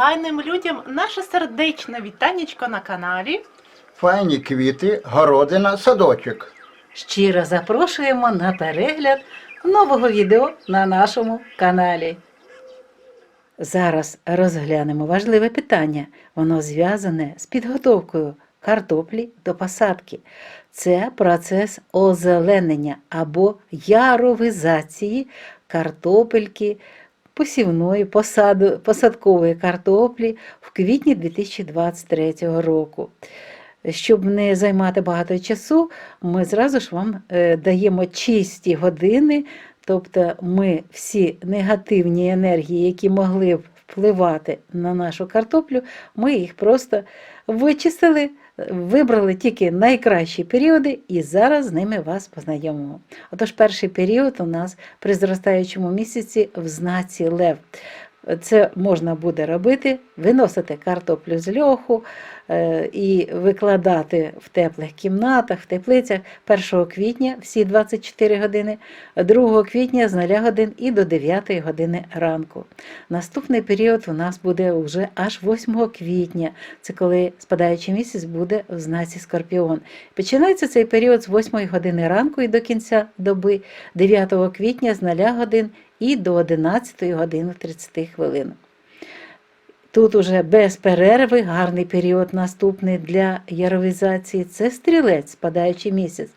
файним людям наше сердечне вітанечко на каналі. Файні квіти, городина, садочок. Щиро запрошуємо на перегляд нового відео на нашому каналі. Зараз розглянемо важливе питання. Воно зв'язане з підготовкою картоплі до посадки. Це процес озеленення або яровизації картопельки, посівної посаду, посадкової картоплі в квітні 2023 року. Щоб не займати багато часу, ми зразу ж вам е, даємо чисті години, тобто ми всі негативні енергії, які могли б впливати на нашу картоплю, ми їх просто вичистили, вибрали тільки найкращі періоди і зараз з ними вас познайомимо. Отож, перший період у нас при зростаючому місяці в знаці Лев. Це можна буде робити, виносити картоплю з льоху е, і викладати в теплих кімнатах, в теплицях 1 квітня всі 24 години, 2 квітня з 0 годин і до 9 години ранку. Наступний період у нас буде вже аж 8 квітня, це коли спадаючий місяць буде в знаці Скорпіон. Починається цей період з 8 години ранку і до кінця доби, 9 квітня з 0 годин і до 11 години 30 хвилин. Тут уже без перерви гарний період наступний для яровізації це стрілець, спадаючий місяць.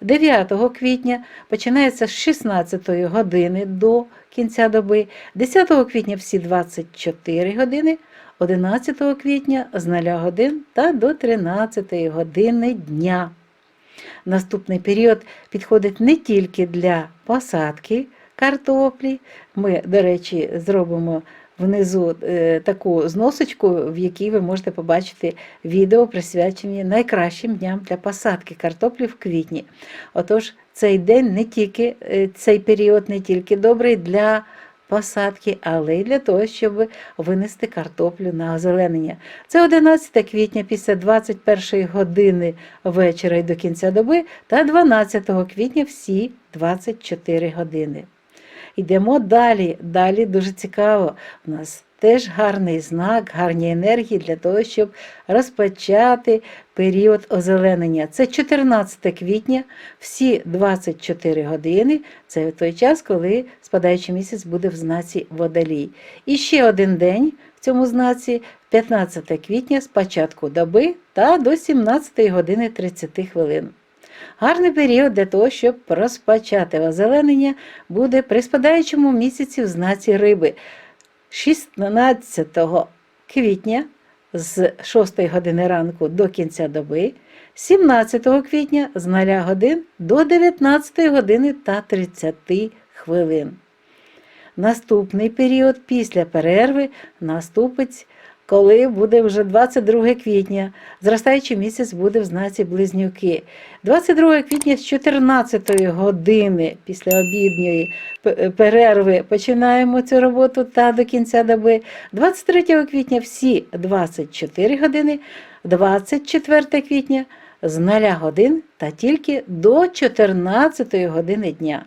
9 квітня починається з 16 години до кінця доби, 10 квітня всі 24 години, 11 квітня з 0 годин та до 13 години дня. Наступний період підходить не тільки для посадки картоплі. Ми, до речі, зробимо внизу е, таку зносочку, в якій ви можете побачити відео, присвячені найкращим дням для посадки картоплі в квітні. Отож, цей день не тільки е, цей період не тільки добрий для посадки, але й для того, щоб винести картоплю на озеленення. Це 11 квітня після 21 години вечора і до кінця доби та 12 квітня всі 24 години. Йдемо далі. Далі дуже цікаво. У нас теж гарний знак, гарні енергії для того, щоб розпочати період озеленення. Це 14 квітня, всі 24 години. Це той час, коли спадаючий місяць буде в знаці водолій. І ще один день в цьому знаці 15 квітня з початку доби та до 17 години 30 хвилин. Гарний період для того, щоб розпочати озеленення, буде при спадаючому місяці в знаці риби 16 квітня з 6 години ранку до кінця доби, 17 квітня з 0 годин до 19 години та 30 хвилин. Наступний період після перерви наступить, коли буде вже 22 квітня. Зростаючий місяць буде в знаці близнюки. 22 квітня з 14 години після обідньої перерви починаємо цю роботу та до кінця доби. 23 квітня всі 24 години, 24 квітня з 0 годин та тільки до 14 години дня.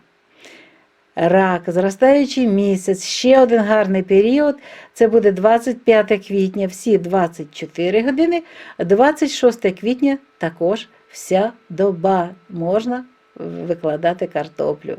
Рак, зростаючий місяць, ще один гарний період. Це буде 25 квітня, всі 24 години, 26 квітня також вся доба можна викладати картоплю.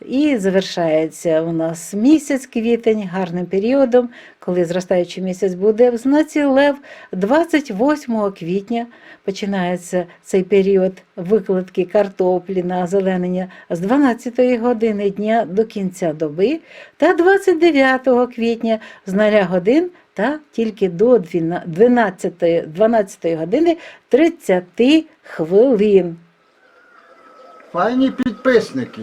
І завершається у нас місяць квітень гарним періодом, коли зростаючий місяць буде в знаці Лев 28 квітня починається цей період викладки картоплі на озеленення з 12 години дня до кінця доби та 29 квітня з 0 годин та тільки до 12, 12 години 30 хвилин. Файні підписники,